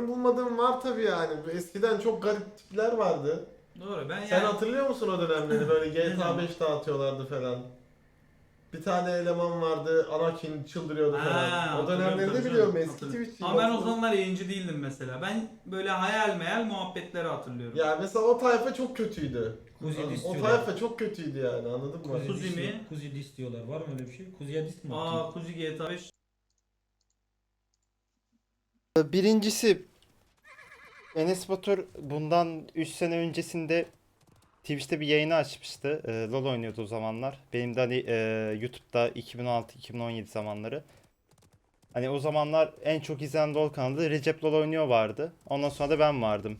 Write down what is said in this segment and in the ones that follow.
benim bulmadığım var tabii yani. Eskiden çok garip tipler vardı. Doğru ben Sen yani hatırlıyor musun o dönemleri? Böyle GTA zaman? 5 dağıtıyorlardı falan. Bir tane eleman vardı, Anakin çıldırıyordu Ha, falan. O hatırlıyorum, dönemleri de tabii biliyorum canım, eski hatırlıyorum. Ama ben o zamanlar yayıncı değildim mesela. Ben böyle hayal meyal muhabbetleri hatırlıyorum. Ya mesela o tayfa çok kötüydü. Kuzi o istiyorlar. tayfa çok kötüydü yani anladın mı? Kuzi, dis- mi? Kuzi dis diyorlar. Var mı öyle bir şey? Kuzi'ye dis mi Aa? Kuzi GTA 5 Birincisi Enes Batur bundan 3 sene öncesinde Twitch'te bir yayını açmıştı. Ee, LoL oynuyordu o zamanlar. Benim de hani e, YouTube'da 2016-2017 zamanları. Hani o zamanlar en çok izlenen LoL kanalı Recep LoL oynuyor vardı. Ondan sonra da ben vardım.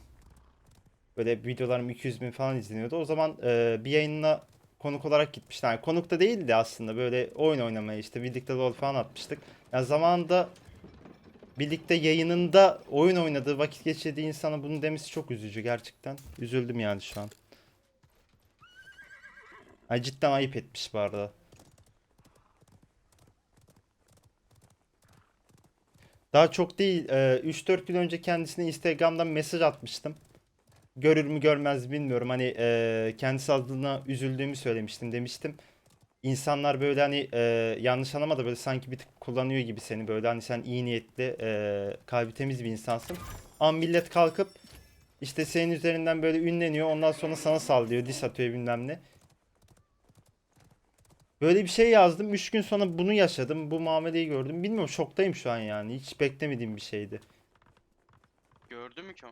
Böyle videolarım 200 bin falan izleniyordu. O zaman e, bir yayınına konuk olarak gitmiştim. Yani konuk da değildi aslında. Böyle oyun oynamaya işte birlikte LoL falan atmıştık. Yani zamanında birlikte yayınında oyun oynadığı, vakit geçirdiği insana bunu demesi çok üzücü gerçekten. Üzüldüm yani şu an. Ay cidden ayıp etmiş bu arada. Daha çok değil, e, 3-4 gün önce kendisine Instagram'dan mesaj atmıştım. Görür mü görmez mi bilmiyorum. Hani e, kendisi adına üzüldüğümü söylemiştim demiştim. İnsanlar böyle hani e, yanlış anlama da böyle sanki bir tık kullanıyor gibi seni böyle hani sen iyi niyetli e, kalbi temiz bir insansın. Ama millet kalkıp işte senin üzerinden böyle ünleniyor ondan sonra sana sallıyor diss atıyor bilmem ne. Böyle bir şey yazdım 3 gün sonra bunu yaşadım bu muameleyi gördüm bilmiyorum şoktayım şu an yani hiç beklemediğim bir şeydi. Gördün mü ki?